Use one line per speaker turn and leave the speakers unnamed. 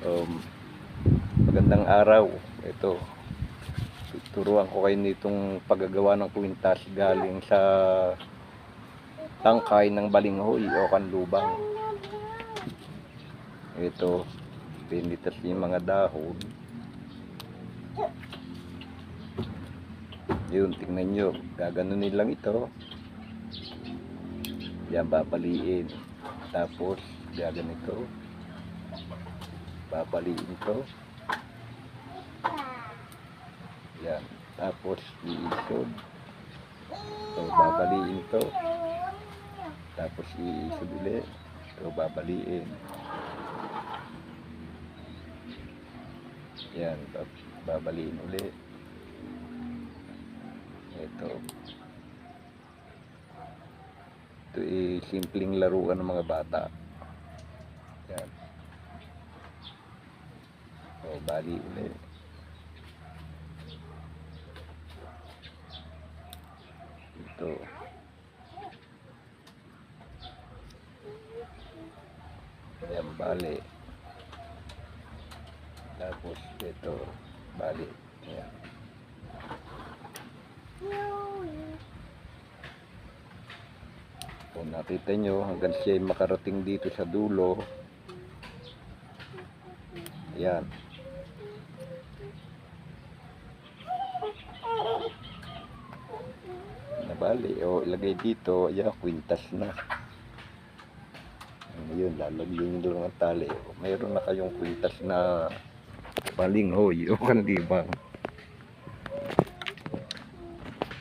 Um, magandang araw. Ito. Turuan ko kayo nitong paggagawa ng kwintas galing sa tangkay ng balinghoy o kanlubang. Ito. Pinitas yung mga dahon. Yun, tingnan nyo. Gaganunin lang ito. Yan, babaliin. Tapos, gaganito. Babaliin to. Yan. Tapos, iisod. So, babaliin to. Tapos, iisod ulit. So, babaliin. Yan. bab- Babaliin ulit. Ito. Ito ay simpleng laruan ng mga bata. Yan. O, bali ulit. Ito. Yan, bali. Tapos ito, bali. Yan. Kung nakita nyo, hanggang siya makarating dito sa dulo. Yan. Nabali. O, ilagay dito. Yan, kwintas na. Ngayon, lalagyan nyo doon ang tali. O, mayroon na kayong kwintas na balinghoy o kanlibang.